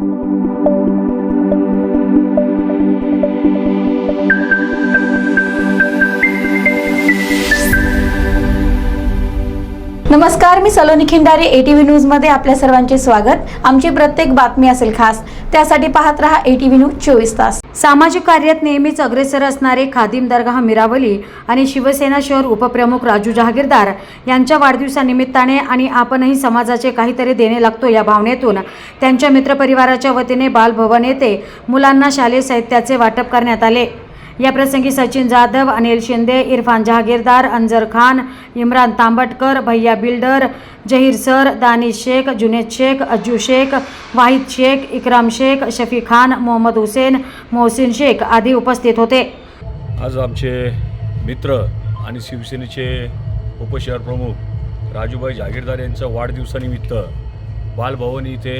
Música नमस्कार मी सलोनी खिंडारे एटीव्ही न्यूजमध्ये आपल्या सर्वांचे स्वागत. आमची प्रत्येक बातमी असेल खास त्यासाठी पाहत रहा एटीव्ही न्यूज चोवीस तास. सामाजिक कार्यात नेहमीच अग्रेसर असणारे खादिम दरगाह मिरावली आणि शिवसेना शहर उपप्रमुख राजू जहागीरदार यांच्या वाढदिवसानिमित्ताने आणि आपणही समाजाचे काहीतरी देणे लागतो या भावनेतून. त्यांच्या मित्रपरिवाराच्या वतीने बालभवन येथे मुलांना शालेय साहित्याचे वाटप करण्यात आले. या प्रसंगी सचिन जाधव अनिल शिंदे इरफान जहागीरदार अंजर खान इम्रान तांबटकर भैया बिल्डर जहीर सर दानिश शेख जुनेद शेख अज्जू शेख वाहिद शेख इकराम शेख शफी खान मोहम्मद हुसेन मोहसिन शेख आदी उपस्थित होते. आज आमचे मित्र आणि शिवसेनेचे उपशहर प्रमुख राजूभाई जागीरदार यांच्या वाढदिवसानिमित्त बालभवन इथे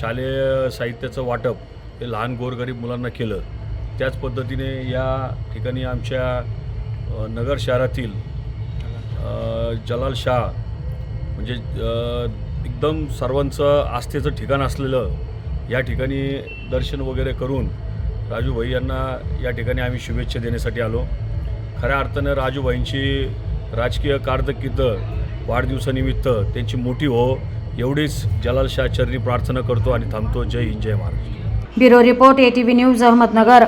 शालेय साहित्याचं वाटप हे लहान गोरगरीब मुलांना केलं. त्याच पद्धतीने या ठिकाणी आमच्या नगर शहरातील जलाल शाह म्हणजे एकदम सर्वांचं आस्थेचं ठिकाण असलेलं या ठिकाणी दर्शन वगैरे करून राजूभाई यांना या ठिकाणी आम्ही शुभेच्छा देण्यासाठी आलो. खऱ्या अर्थानं राजूभाईंची राजकीय कारदकीर्द वाढदिवसानिमित्त त्यांची मोठी हो एवढीच जलाल शाह चरणी प्रार्थना करतो आणि थांबतो. जय हिंद जय Maharashtra. Bureau report ATV news Ahmednagar.